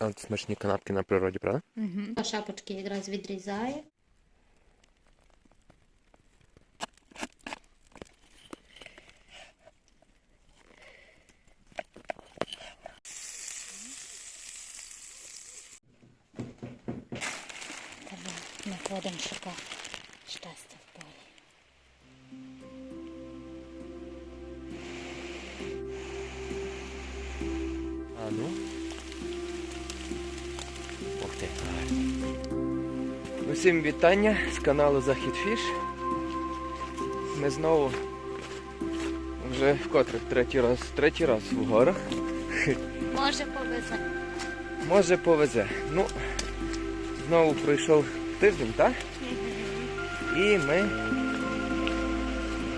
Але це смачні канапки на природі, правда? Угу. Шапочки якраз відрізає. Усім вітання з каналу Захід Фіш. Ми знову вже вкотре третій раз, третій раз в горах. Може повезе. Може повезе. Ну, знову пройшов тиждень, так? І ми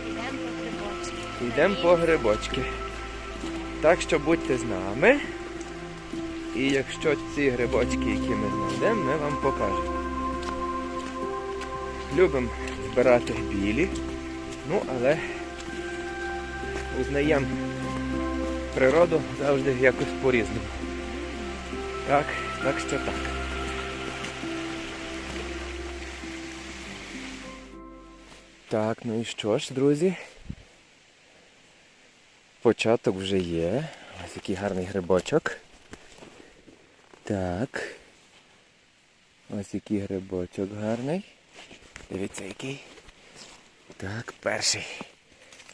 Йдемо по грибочки. йдемо по грибочки. Так що будьте з нами. І якщо ці грибочки, які ми знайдемо, ми вам покажемо. Любимо збирати білі, ну але узнаємо природу завжди якось по-різному. Так, так що так. Так, ну і що ж, друзі? Початок вже є. Ось який гарний грибочок. Так. Ось який грибочок гарний. Дивіться який. Так, перший.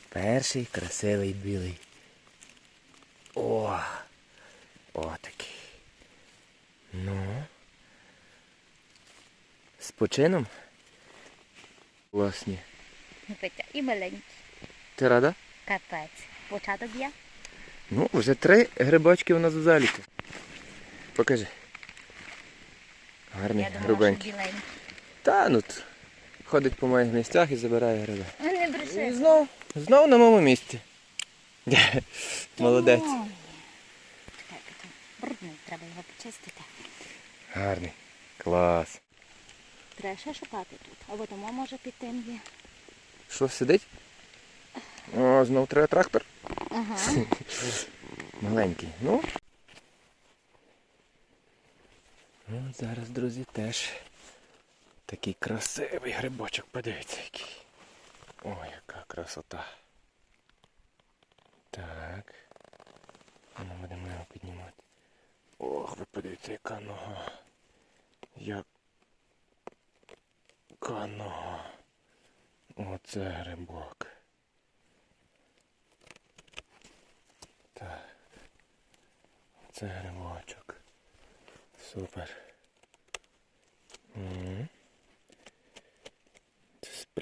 Перший красивий білий. О! О, такий. Ну. З почином? Власні. І маленький. Ти рада? Капець. Початок є? Ну, вже три грибочки у нас в заліку. Покажи. Гарний, грубенький. Та ну ходить по моїх місцях і забирає гриби. Не І знов, знов на моєму місці. Молодець. Брудний, треба його почистити. Гарний. Клас. Треба ще шукати тут. Або тому може під тим є. Що сидить? О, знов треба трактор. Ага. Маленький. Ну. Ну, зараз, друзі, теж такий красивий грибочок. Подивіться який. О, яка красота. Так. А ми будемо його піднімати. Ох, ви подивіться, яка нога. Яка нога. Оце грибок. Так. Це грибочок. Супер. М. Це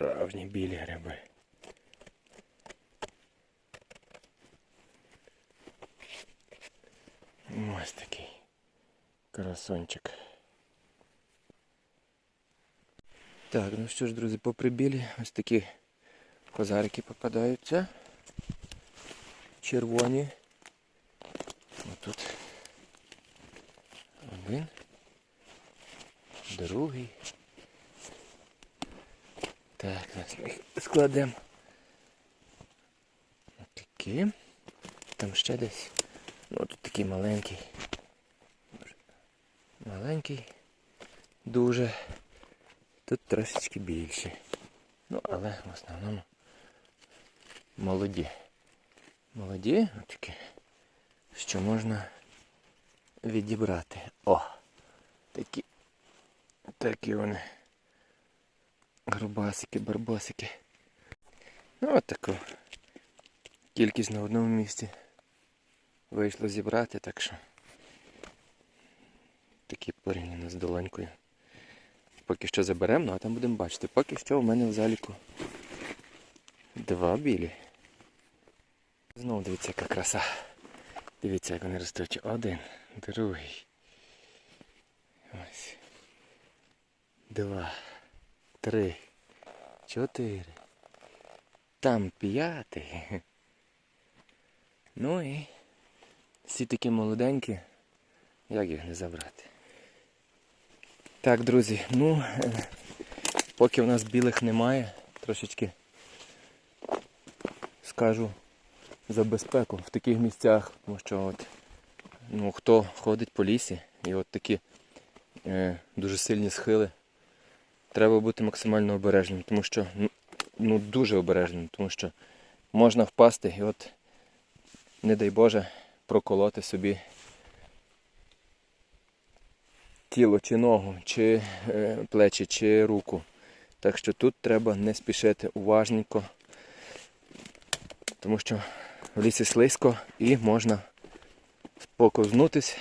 справжні білі гриби. Ось такий красончик. Так, ну що ж, друзі, попри білі, ось такі козарики попадаються. Червоні. Отут один, другий. Так, зараз ми їх складемо. Такі. Там ще десь. Ну тут такий маленький. Маленький. Дуже. Тут трошечки більші. Ну, але в основному молоді. Молоді, такі, що можна відібрати. О! Такі. Такі вони. Грубасики, барбосики. Ну от таку кількість на одному місці вийшло зібрати, так що такі порівняно з долонькою. Поки що заберемо, ну а там будемо бачити. Поки що у мене в заліку два білі. Знову дивіться, яка краса. Дивіться, як вони ростуть. Один, другий. Ось. Два, три, чотири. Там п'ятий. Ну і всі такі молоденькі. Як їх не забрати? Так, друзі, ну, поки в нас білих немає, трошечки скажу за безпеку в таких місцях, тому що от, ну, хто ходить по лісі, і от такі е, дуже сильні схили. Треба бути максимально обережним, тому що ну, ну дуже обережним, тому що можна впасти і от, не дай Боже, проколоти собі тіло чи ногу, чи е, плечі, чи руку. Так що тут треба не спішити уважненько, тому що в лісі слизько і можна поковзнутись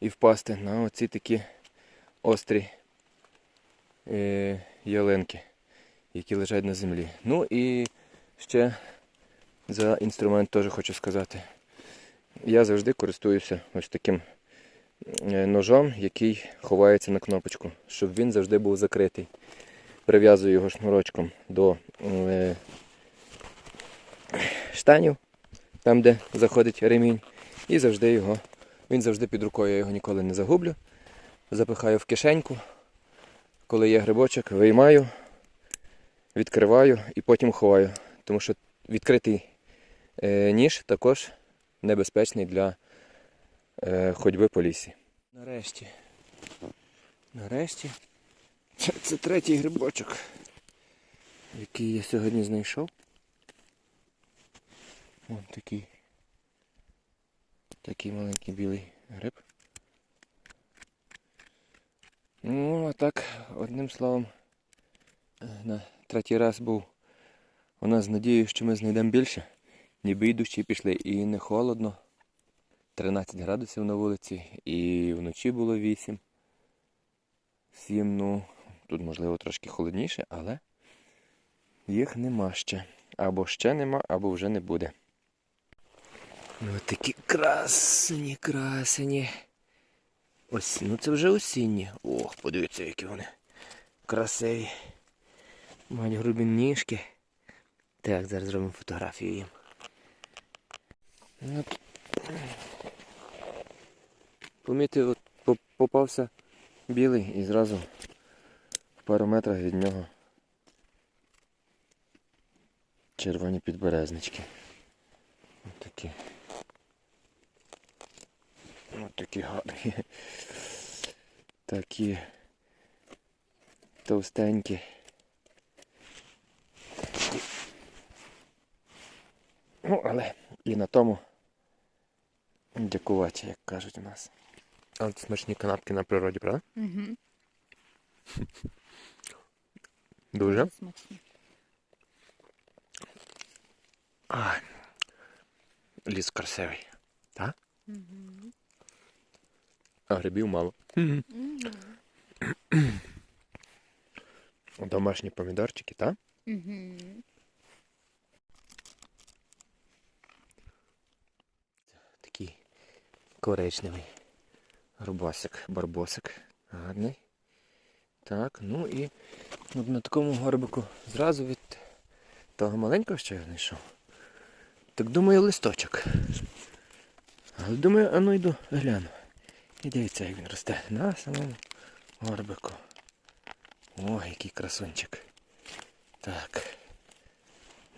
і впасти на оці такі острі ялинки, які лежать на землі. Ну і ще за інструмент теж хочу сказати. Я завжди користуюся ось таким е, ножом, який ховається на кнопочку, щоб він завжди був закритий. Прив'язую його шнурочком до е, штанів, там де заходить ремінь, і завжди його, він завжди під рукою, я його ніколи не загублю. Запихаю в кишеньку. Коли є грибочок, виймаю, відкриваю і потім ховаю. Тому що відкритий е, ніж також небезпечний для е, ходьби по лісі. Нарешті. Нарешті. Це, це третій грибочок, який я сьогодні знайшов. Ось такий. Такий маленький білий гриб. Ну, а так, одним словом, е, на третій раз був у нас з надією, що ми знайдемо більше. Ніби й пішли і не холодно. 13 градусів на вулиці, і вночі було 8. 7, ну, тут можливо трошки холодніше, але їх нема ще. Або ще нема, або вже не буде. Ну такі красені, красені. Ось, ну це вже осінні. Ох, подивіться, які вони красиві. Мають грубі ніжки. Так, зараз зробимо фотографію їм. Помітив, от попався білий і зразу в пару метрах від нього червоні підберезнички. Ось такі. Такі гарні. Такі товстенькі. Ну, але і на тому дякувати, як кажуть у нас. Але це смачні канапки на природі, правда? Угу. Дуже. Смачно. А, ліс красивий. Так? Угу. А грибів мало. Домашні помідорчики, так? Угу. Такий коричневий. Горбосик, барбосик. Гарний. Так, ну і от на такому горбику зразу від того маленького, що я знайшов. Так думаю, листочок. Але думаю, а ну йду гляну. І дивіться, як він росте на самому горбику. Ой, який красунчик. Так.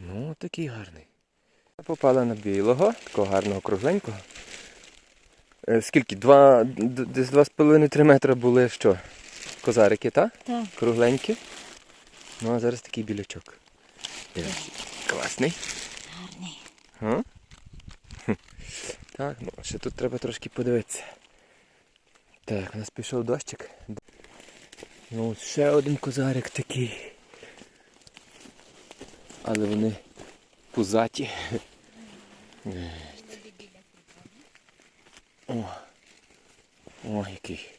Ну, такий гарний. Попала на білого, такого гарного кругленького. Е, Скільки? Два, десь 2,5-3 метри були що? Козарики, так? Так. Кругленькі. Ну а зараз такий білячок. Класний. Гарний. А? Так, ну ще тут треба трошки подивитися. Так, у нас пішов дощик. Ну ось ще один козарик такий. Але вони пузаті. О, о, який.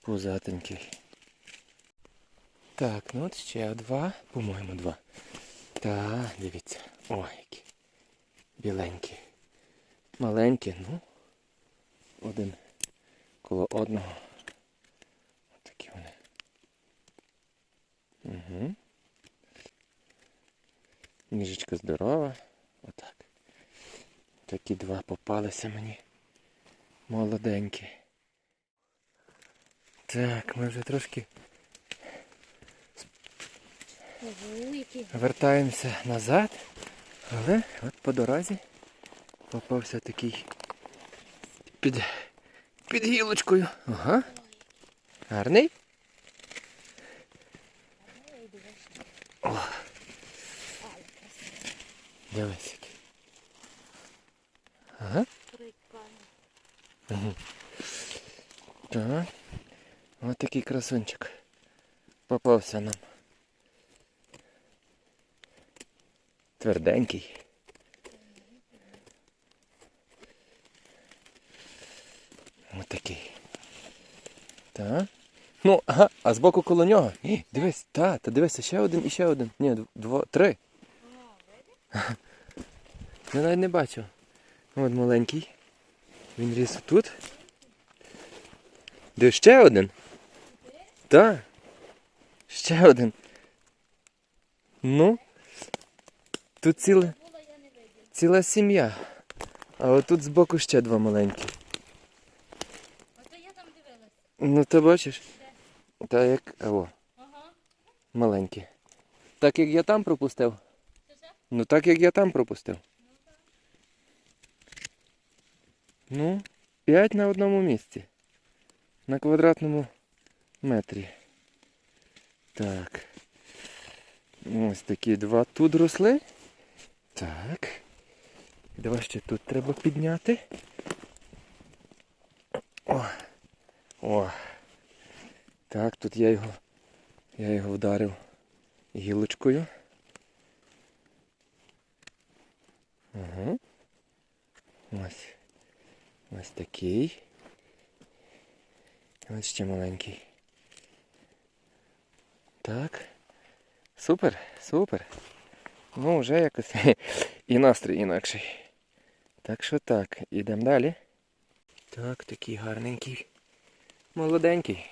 Пузатенький. Так, ну от ще два, по-моєму, два. Та, дивіться. Ой, які. Біленькі. Маленькі, ну. Один коло одного. Ось такі вони. Угу. Ніжечка здорова. Отак. Такі два попалися мені. Молоденькі. Так, ми вже трошки Вертаємося назад, але от по дорозі попався такий під, під гілочкою. Ага. Гарний? О. Дивись. який. Ага. Мгм. Так. Ось такий красунчик. Попався нам. Тверденький. Ось такий. Так. Ну, ага, а збоку коло нього. Ні, дивись, та, та дивися, ще один і ще один. Ні, два, три. Я навіть не бачив. От маленький. Він ріс тут. Де ще один? Так. Ще один. Ну. Тут ціла, ціла сім'я. А отут збоку ще два маленькі. Ото я там дивилась. Ну ти бачиш? Та як. О, маленькі. Так як я там пропустив. Ну так як я там пропустив. Ну, 5 на одному місці. На квадратному метрі. Так. Ось такі два тут росли. Так. Два ще тут треба підняти. О. О. Так, тут я його. Я його вдарив гілочкою. Ага. Ось. Ось такий. Ось ще маленький. Так. Супер, супер. Ну, вже якось і настрій інакший. Так що так, ідемо далі. Так, такий гарненький. Молоденький.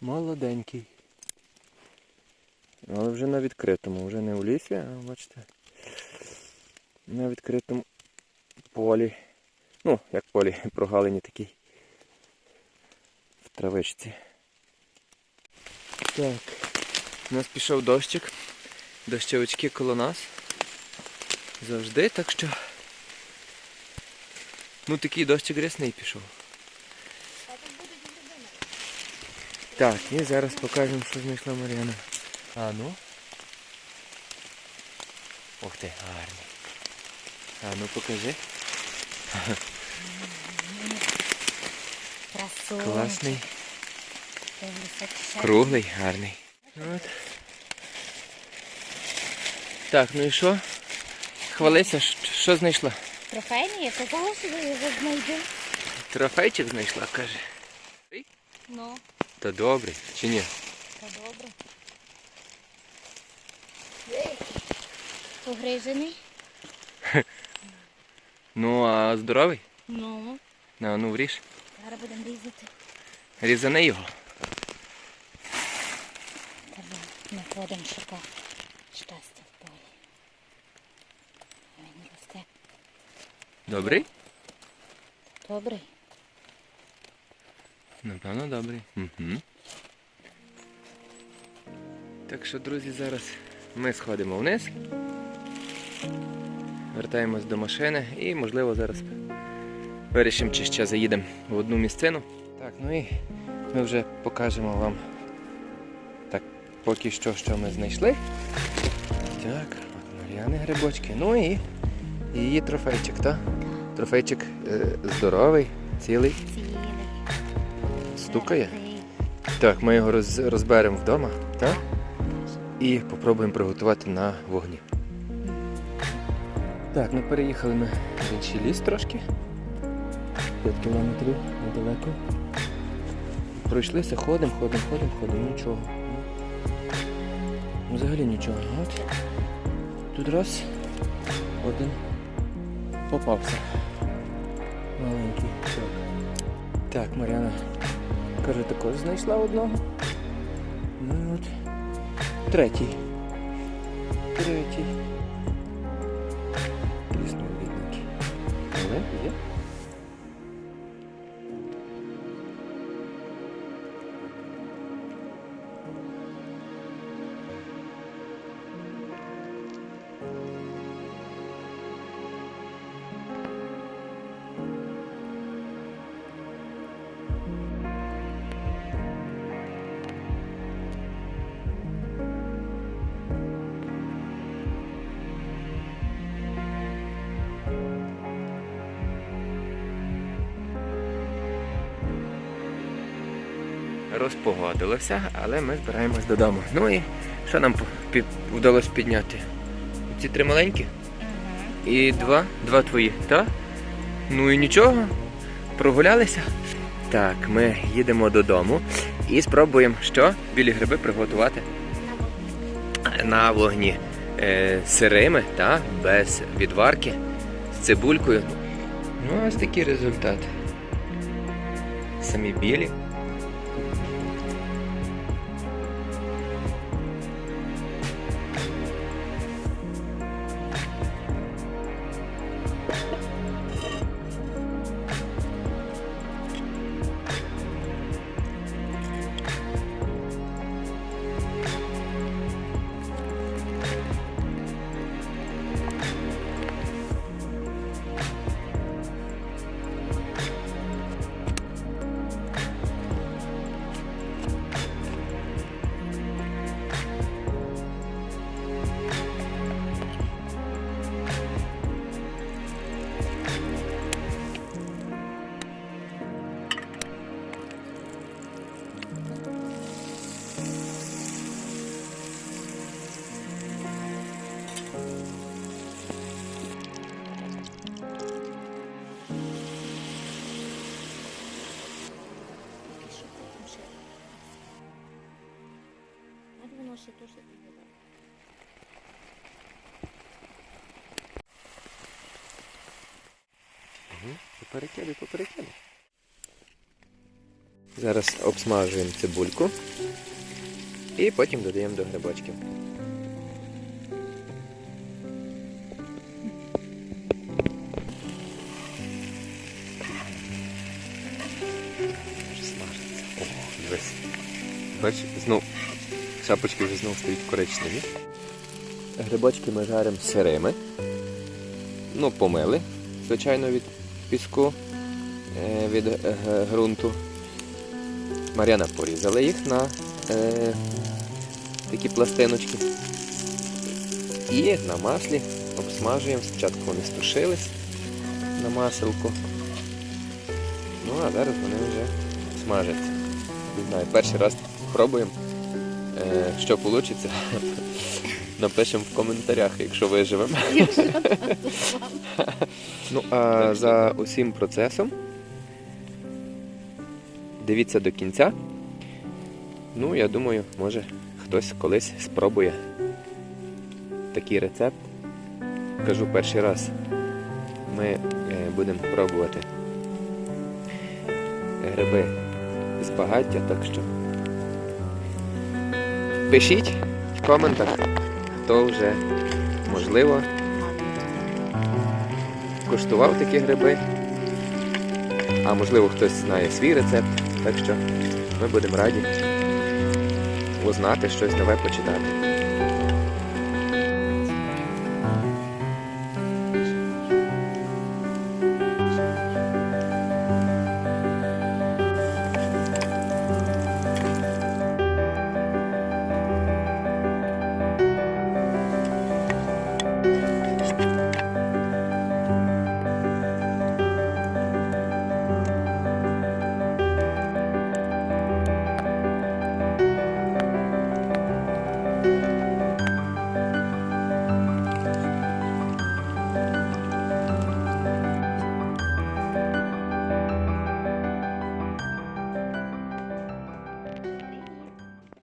Молоденький. Але вже на відкритому, вже не у лісі, а бачите. На відкритому полі. Ну, як полі, прогалині такий. В травичці. Так. У нас пішов дощик. Дощовички коло нас. Завжди, так що. Ну такий дощик рясний пішов. А тут будуть грибини. Так, і зараз покажемо, що знайшла Мар'яна. А ну. Ух ти, гарний. А ну покажи. Красунчик. Класний. Круглий, гарний. От. Так, ну і що? Хвалися, що знайшла? Трофейний, я казала, що я його знайду. Трофейчик знайшла, каже. Ну, Та добре, чи ні? то добре. Погрижений? Ну, а здоровий? Ну, На, ну вріж. зараз будемо різати. Різани його. Треба не ходимо шукати щастя в полі. Він росте. Добрий? Добрий. Напевно, добрий. Угу. Так що, друзі, зараз ми сходимо вниз. Вертаємось до машини і, можливо, зараз вирішимо, чи ще заїдемо в одну місцину. Так, ну і ми вже покажемо вам так поки що, що ми знайшли. Так, от Мар'яни грибочки. Ну і, і її трофейчик, так? Трофейчик е, здоровий, цілий, Цілий. Стукає. Так, ми його роз, розберемо вдома, так? І попробуємо приготувати на вогні. Так, ну переїхали ми в інший ліс трошки. 5 кілометрів недалеко. Пройшлися, ходимо, ходимо, ходимо, ходимо, нічого. Ну, Взагалі нічого. От. Тут раз один попався. Маленький. Так. Мар'яна Каже, також знайшла одного. Ну і от. Третій. Третій. Бідненький. Але є. Розпогодилося, але ми збираємось додому. Ну і що нам вдалося підняти? Ці три маленькі? І два? Два твої, так? Ну і нічого. Прогулялися. Так, ми їдемо додому і спробуємо що? Білі гриби приготувати на вогні е, сирими, та, без відварки, з цибулькою. Ну, ось такий результат. Самі білі. Поперекидай, поперекидай. Зараз обсмажуємо цибульку і потім додаємо до грибочків. Смажиться. Знов шапочки вже знов стають коричневі. Грибочки ми жаримо сирими. Ну, помили, звичайно, від піску, е, від е, ґрунту. Мар'яна порізала їх на е, такі пластиночки. І на маслі обсмажуємо. Спочатку вони стушились на маселку. Ну, а зараз вони вже смажаться. Не знаю, перший раз пробуємо. Е, що вийде, напишемо в коментарях, якщо виживемо. Ну, а за усім процесом дивіться до кінця. Ну, я думаю, може хтось колись спробує такий рецепт. Кажу перший раз. Ми е, будемо пробувати гриби з багаття, так що пишіть в коментах, хто вже можливо куштував такі гриби. А можливо хтось знає свій рецепт, так що ми будемо раді узнати щось нове почитати.